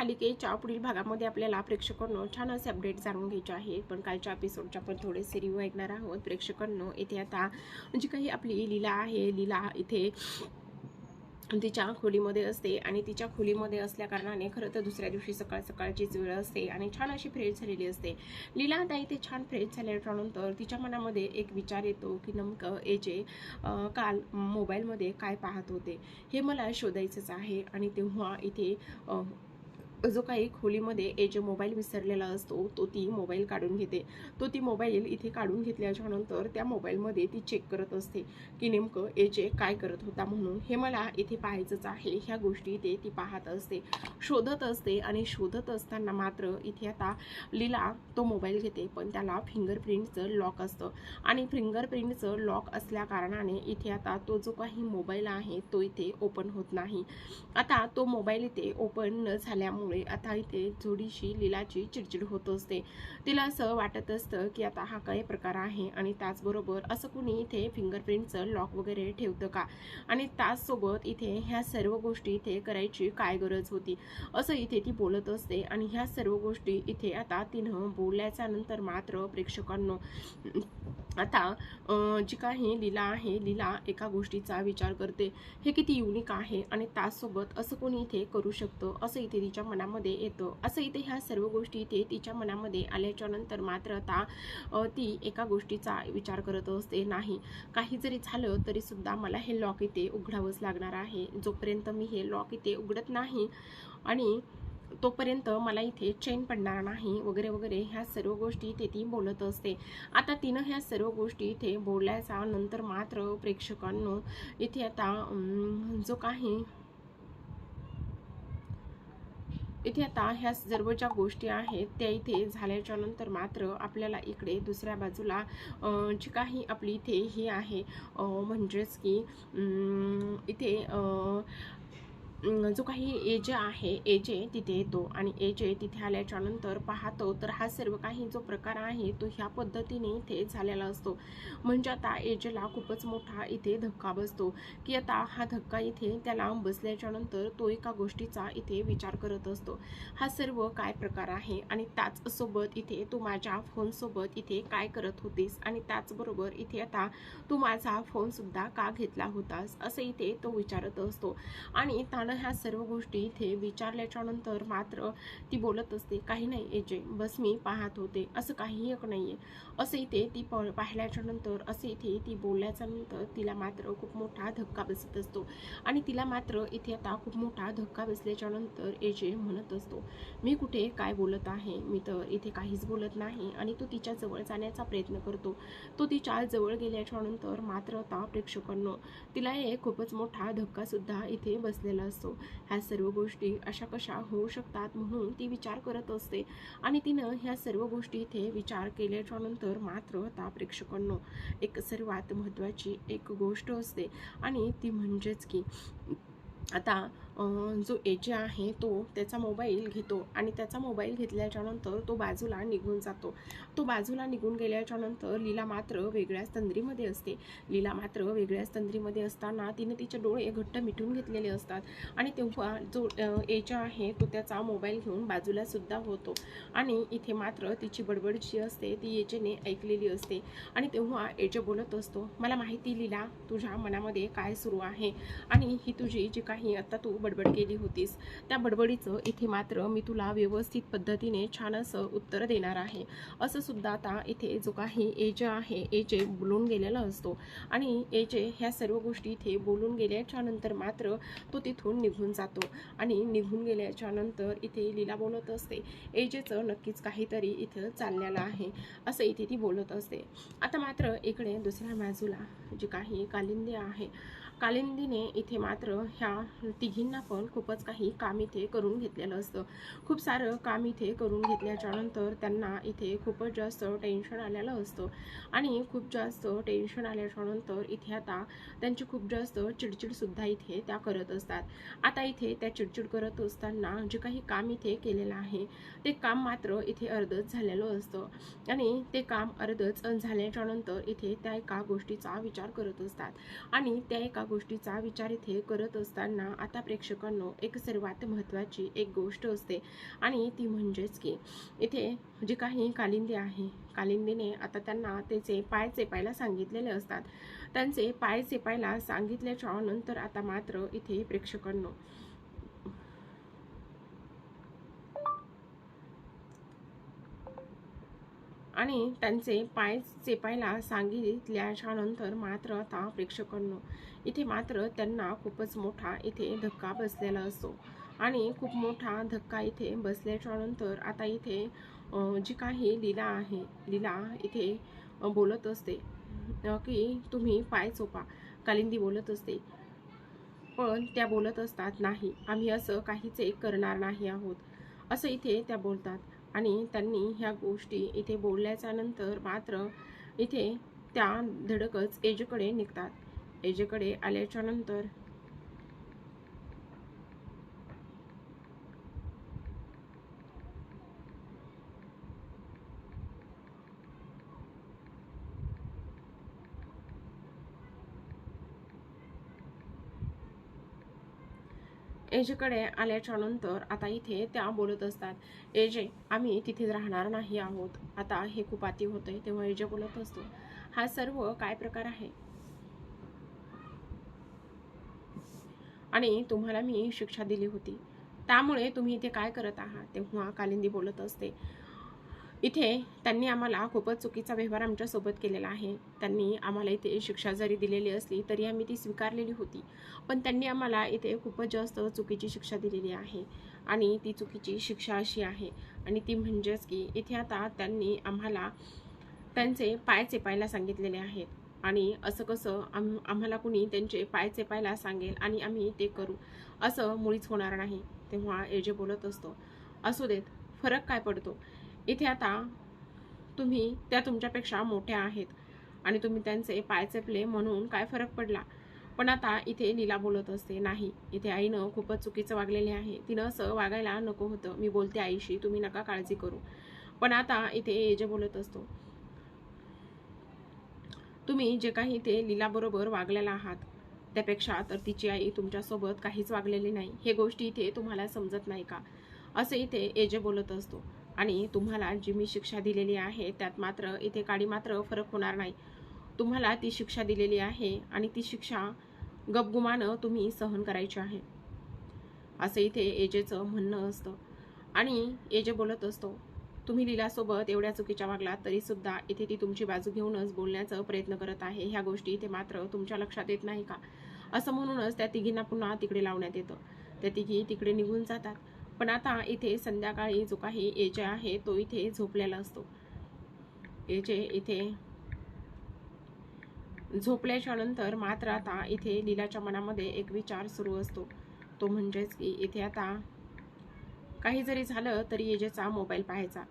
मालिकेच्या पुढील भागामध्ये आपल्याला प्रेक्षकांनो छान असे अपडेट जाणून घ्यायचे आहेत पण कालच्या एपिसोडच्या आपण थोडेसे रिव्ह्यू ऐकणार आहोत. प्रेक्षकांनो इथे आता जी काही आपली लीला आहे. लीला इथे तिच्या खोलीमध्ये असते आणि तिच्या खोलीमध्ये असल्या कारणाने खरं तर दुसऱ्या दिवशी सकाळ सकाळचीच वेळ असते आणि छान अशी फ्रेश झालेली असते. लीला आता इथे छान फ्रेश झाल्यानंतर तिच्या मनामध्ये एक विचार येतो की नेमकं ए जे काल मोबाईलमध्ये काय पाहत होते हे मला शोधायचंच आहे. आणि तेव्हा इथे जो काही खोलीमध्ये ए जे मोबाईल विसरलेला असतो तो ती मोबाईल काढून घेते. तो ती मोबाईल इथे काढून घेतल्याच्यानंतर त्या मोबाईलमध्ये ती चेक करत असते की नेमकं ए जे काय करत होता म्हणून. हे मला इथे पाहायचंच आहे. ह्या गोष्टी इथे ती पाहत असते. शोधत असते आणि शोधत असताना मात्र इथे आता लीला तो मोबाईल घेते पण त्याला फिंगरप्रिंटचं लॉक असतं. आणि फिंगरप्रिंटचं लॉक असल्या कारणाने इथे आता तो जो काही मोबाईल आहे तो इथे ओपन होत नाही. आता तो मोबाईल इथे ओपन न झाल्यामुळे आता इथे जोडीशी लीलाची चिडचिड होत असते. तिला असं वाटत असतं की आता हा काय प्रकार आहे आणि त्याचबरोबर असं कुणी इथे फिंगरप्रिंटचं लॉक वगैरे ठेवतं का? आणि त्याचसोबत इथे ह्या सर्व गोष्टी इथे करायची काय गरज होती? असं इथे ती बोलत असते आणि ह्या सर्व गोष्टी इथे आता तिनं बोलल्याच्या नंतर मात्र प्रेक्षकांनो आता जी काही लीला आहे लीला एका गोष्टीचा विचार करते. हे किती युनिक आहे आणि त्याचसोबत असं कोणी इथे करू शकतं? असं इथे तिच्या मनामध्ये येतं. असं इथे ह्या सर्व गोष्टी इथे तिच्या मनामध्ये आल्याच्यानंतर मात्र आता ती एका गोष्टीचा विचार करत असते. नाही काही जरी झालं तरी सुद्धा मला हे लॉक इथे उघडावंच लागणार आहे. जोपर्यंत मी हे लॉक इथे उघडत नाही आणि तोपर्यंत मला इथे चैन पडणार नाही वगैरे वगैरे ह्या सर्व गोष्टी इथे ती बोलत असते. आता तिनं ह्या सर्व गोष्टी इथे बोलल्याचा नंतर मात्र प्रेक्षकांनो इथे आता जो काही इथे आता ह्या सर्व ज्या गोष्टी आहेत त्या इथे झाल्याच्यानंतर मात्र आपल्याला इकडे दुसऱ्या बाजूला जी काही आपली इथे ही आहे म्हणजेच की इथे जो काही एजे आहे एजे तिथे येतो आणि एजे तिथे आल्याच्यानंतर पाहतो तर हा सर्व काही जो प्रकार आहे तो ह्या पद्धतीने इथे झालेला असतो. म्हणजे आता एजेला खूपच मोठा इथे धक्का बसतो. की आता हा धक्का इथे त्याला बसल्याच्या नंतर तो एका गोष्टीचा इथे विचार करत असतो. हा सर्व काय प्रकार आहे? आणि त्याचसोबत इथे तू माझ्या फोनसोबत इथे काय करत होतीस? आणि त्याचबरोबर इथे आता तू माझा फोनसुद्धा का घेतला होतास? असं इथे तो विचारत असतो. आणि मला ह्या सर्व गोष्टी इथे विचारल्याच्यानंतर मात्र ती बोलत असते काही नाही एजे बस मी पाहत होते. असं काही एक नाहीये. असं इथे ती प पाहिल्याच्यानंतर असं असे इथे ती बोलल्याच्या नंतर तिला मात्र खूप मोठा धक्का बसत असतो. आणि तिला मात्र इथे आता खूप मोठा धक्का बसल्याच्यानंतर एजे म्हणत असतो मी कुठे? काय बोलत आहे? मी तर इथे काहीच बोलत नाही. आणि तो तिच्या जवळ जाण्याचा प्रयत्न करतो. तो तिच्या जवळ गेल्याच्यानंतर मात्र आता प्रेक्षकांनो तिला एक खूपच मोठा धक्का सुद्धा इथे बसलेला असतो. ह्या सर्व गोष्टी अशा कशा होऊ शकतात म्हणून ती विचार करत असते. आणि तिनं ह्या सर्व गोष्टी इथे विचार केल्याच्यानंतर मात्र आता प्रेक्षकांनो एक सर्वात महत्त्वाची एक गोष्ट असते. आणि ती म्हणजेच की आता जो एजे आहे तो त्याचा मोबाईल घेतो आणि त्याचा मोबाईल घेतल्याच्यानंतर तो बाजूला निघून जातो. तो बाजूला निघून गेल्याच्यानंतर लीला मात्र वेगळ्याच तंद्रीमध्ये असते. लीला मात्र वेगळ्याच तंद्रीमध्ये असताना तिने तिचे डोळे घट्ट मिटून घेतलेले असतात आणि तेव्हा जो एजे आहे तो त्याचा मोबाईल घेऊन बाजूला सुद्धा होतो आणि इथे मात्र तिची बडबड जी असते ती एजेने ऐकलेली असते आणि तेव्हा एजे बोलत असतो मला माहिती लीला तुझ्या मनामध्ये काय सुरू आहे आणि ही तुझी जी काही आता तू बडबड केली होतीस. त्या बडबडीचं इथे मात्र मी तुला व्यवस्थित पद्धतीने छान असं उत्तर देणार आहे. असं सुद्धा आता इथे जो काही एज आहे एजे बोलून गेलेला असतो. आणि एजे ह्या सर्व गोष्टी इथे बोलून गेल्याच्यानंतर मात्र तो तिथून निघून जातो. आणि निघून गेल्याच्यानंतर इथे लीला बोलत असते एजेचं नक्कीच काहीतरी इथं चाललेलं आहे असं इथे ती बोलत असते. आता मात्र इकडे दुसऱ्या बाजूला जी काही कालिंदी आहे कालिंदीने इथे मात्र ह्या तिघींना पण खूपच काही काम इथे करून घेतलेलं असतं. खूप सारं काम इथे करून घेतल्याच्या नंतर त्यांना इथे खूपच जास्त टेन्शन आलेलं असतं. आणि खूप जास्त टेन्शन आल्याच्यानंतर इथे आता त्यांची खूप जास्त चिडचिडसुद्धा इथे त्या करत असतात. आता इथे त्या चिडचिड करत असताना जे काही काम इथे केलेलं आहे ते काम मात्र इथे अर्धच झालेलं असतं. आणि ते काम अर्धच झाल्याच्यानंतर इथे त्या एका गोष्टीचा विचार करत असतात. आणि त्या एका गोष्टीचा विचार इथे करत असताना आता प्रेक्षकांनो एक सर्वात महत्त्वाची एक गोष्ट असते आणि ती म्हणजेच की इथे जी काही कालिंदी आहे कालिंदीने आता त्यांना त्याचे पाय चेपायला सांगितलेले असतात. त्यांचे पाय चेपायला सांगितल्याच्या नंतर आता मात्र इथे प्रेक्षकांनो आणि त्यांचे पाय चेपायला सांगितल्याच्यानंतर मात्र आता प्रेक्षकांनो इथे मात्र त्यांना खूपच मोठा इथे धक्का बसलेला असतो. आणि खूप मोठा धक्का इथे बसल्याच्यानंतर आता इथे जी काही लीला आहे लीला इथे बोलत असते की तुम्ही पाय चोपा कालिंदी बोलत असते. पण त्या बोलत असतात नाही आम्ही असं काहीच एक करणार नाही आहोत. असं इथे त्या बोलतात. आणि त्यांनी ह्या गोष्टी इथे बोलल्याच्या नंतर मात्र इथे त्या धडकच एजकडे निघतात. एजेकडे आल्याच्या एजेकडे आल्याच्यानंतर आता इथे त्या बोलत असतात एजे आम्ही तिथे राहणार नाही आहोत. आता हे खूप आती होतंय. तेव्हा एजे बोलत असतो हा सर्व काय प्रकार आहे? आणि तुम्हाला मी शिक्षा दिली होती. त्यामुळे तुम्ही इथे काय करत आहात? तेव्हा कालिंदी बोलत असते इथे त्यांनी आम्हाला खूपच चुकीचा व्यवहार आमच्यासोबत केलेला आहे. त्यांनी आम्हाला इथे शिक्षा जरी दिलेली असली तरी आम्ही ती स्वीकारलेली होती. पण त्यांनी आम्हाला इथे खूपच जास्त चुकीची शिक्षा दिलेली आहे. आणि ती चुकीची शिक्षा अशी आहे. आणि ती म्हणजेच की इथे आता त्यांनी आम्हाला त्यांचे पाय चेपायला सांगितलेले आहेत. आणि असं कसं आम आम्हाला कुणी त्यांचे पाय चेपायला सांगेल आणि आम्ही ते करू? असं मुळीच होणार नाही तेव्हा एजे बोलत असतो. असू देत फरक काय पडतो? इथे आता तुम्ही त्या तुमच्यापेक्षा मोठ्या आहेत आणि तुम्ही त्यांचे पाय चेपले म्हणून काय फरक पडला? पण आता इथे लीला बोलत असते नाही इथे आईनं खूपच चुकीचं वागलेले आहे. तिनं असं वागायला नको होतं. मी बोलते आईशी तुम्ही नका काळजी करू. पण आता इथे एजे बोलत असतो तुम्ही जे काही इथे लीलाबरोबर वागलेला आहात त्यापेक्षा तर तिची आई तुमच्यासोबत काहीच वागलेली नाही. हे गोष्टी इथे तुम्हाला समजत नाही का? असं इथे एजे बोलत असतो. आणि तुम्हाला जी मी शिक्षा दिलेली आहे त्यात मात्र इथे काडी मात्र फरक होणार नाही. तुम्हाला ती शिक्षा दिलेली आहे आणि ती शिक्षा गपगुमानं तुम्ही सहन करायची आहे. असं इथे एजेचं म्हणणं असतं. आणि एजे बोलत असतो तुम्ही लीलासोबत एवढ्या चुकीच्या वागलात तरीसुद्धा इथे ती तुमची बाजू घेऊनच बोलण्याचा प्रयत्न करत आहे. ह्या गोष्टी इथे मात्र तुमच्या लक्षात येत नाही का? असं म्हणूनच त्या तिघींना पुन्हा तिकडे लावण्यात येतं. त्या तिघी तिकडे निघून जातात. पण आता इथे संध्याकाळी जो काही एजे आहे तो इथे झोपलेला असतो. एजे इथे झोपल्याच्या नंतर मात्र आता इथे लीलाच्या मनामध्ये एक विचार सुरू असतो. तो म्हणजेच की इथे आता काही जरी झालं तरी एजेचा मोबाईल पाहायचा.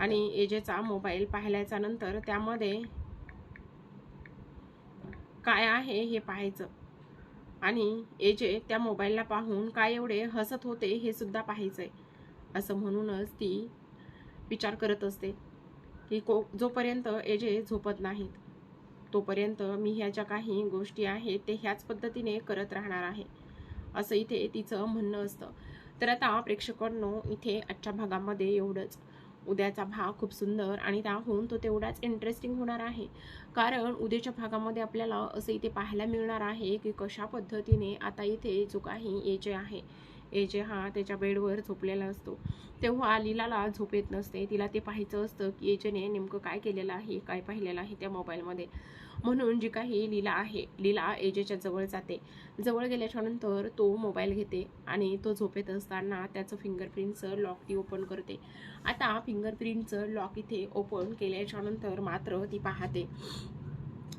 आणि एजेचा मोबाईल पाहिल्याच्या नंतर त्यामध्ये काय आहे हे पाहायचं. आणि एजे त्या मोबाईलला पाहून काय एवढे हसत होते हे सुद्धा पाहायचंय. असं म्हणूनच ती विचार करत असते की को जोपर्यंत एजे झोपत नाहीत तोपर्यंत मी ह्या ज्या काही गोष्टी आहेत ते ह्याच पद्धतीने करत राहणार आहे. असं इथे तिचं म्हणणं असतं. तर आता प्रेक्षकांनो इथे आजच्या भागामध्ये एवढंच. उद्याचा भाग खूप सुंदर आणि त्याहून तो तेवढाच इंटरेस्टिंग होणार आहे. कारण उद्याच्या भागामध्ये आपल्याला असं इथे पाहायला मिळणार आहे की कशा पद्धतीने आता इथे जो काही यायचे आहे एजे हा त्याच्या बेडवर झोपलेला असतो. तेव्हा लीलाला झोप येत नसते. तिला ते पाहायचं असतं की एजेने नेमकं काय केलेलं आहे काय पाहिलेलं आहे त्या मोबाईलमध्ये. म्हणून जी काही लीला आहे लीला एजेच्या जवळ जाते. जवळ गेल्याच्यानंतर तो मोबाईल घेते आणि तो झोपेत असताना त्याचं फिंगरप्रिंटचं लॉक ती ओपन करते. आता फिंगरप्रिंटचं लॉक इथे ओपन केल्याच्यानंतर मात्र ती पाहते.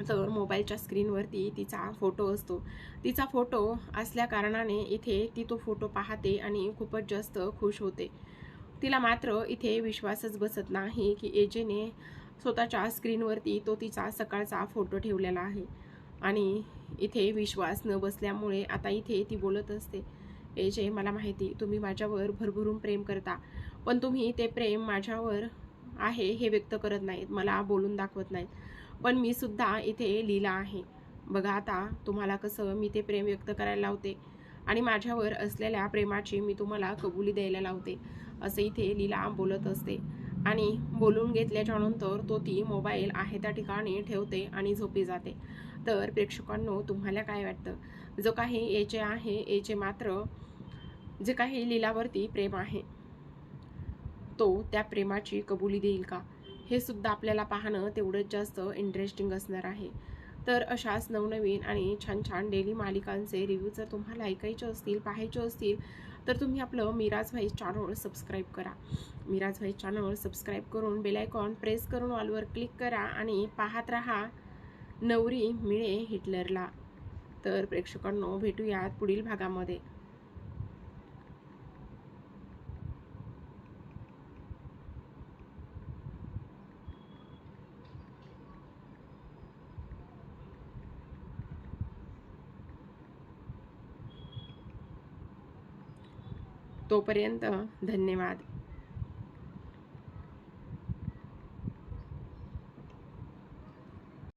तर मोबाईलच्या स्क्रीनवरती तिचा फोटो असतो. तिचा फोटो असल्या कारणाने इथे ती तो फोटो पाहते आणि खूपच जास्त खुश होते. तिला मात्र इथे विश्वासच बसत नाही की एजेने स्वतःच्या स्क्रीनवरती तो तिचा सकाळचा फोटो ठेवलेला आहे. आणि इथे विश्वास न बसल्यामुळे आता इथे ती बोलत असते एजे मला माहिती तुम्ही माझ्यावर भरभरून प्रेम करता पण तुम्ही ते प्रेम माझ्यावर आहे हे व्यक्त करत नाहीत मला बोलून दाखवत नाहीत. पण मी सुद्धा इथे लिहिला आहे. बघा आता तुम्हाला कसं मी ते प्रेम व्यक्त करायला लावते. आणि माझ्यावर असलेल्या प्रेमाची मी तुम्हाला कबुली द्यायला लावते. असं इथे लीला बोलत असते. आणि बोलून घेतल्याच्यानंतर तो ती मोबाईल आहे त्या ठिकाणी ठेवते आणि झोपी जाते. तर प्रेक्षकांनो तुम्हाला काय वाटतं? जो काही याचे आहे याचे मात्र जे काही लीलावरती प्रेम आहे तो त्या प्रेमाची कबुली देईल का? हे सुद्धा आपल्याला पाहणं तेवढंच जास्त इंटरेस्टिंग असणार आहे. तर अशाच नवनवीन आणि छान छान डेली मालिकांचे रिव्ह्यू जर तुम्हाला ऐकायचे असतील पाहायचे असतील तर तुम्ही आपलं मिराज व्हाईस चॅनल सबस्क्राईब करा. मिराज व्हाईस चॅनल सबस्क्राईब करून बेलायकॉन प्रेस करून ऑलवर क्लिक करा आणि पाहत राहा नवरी मिळे हिटलरला. तर प्रेक्षकांनो भेटूयात पुढील भागामध्ये. तोपर्यंत धन्यवाद.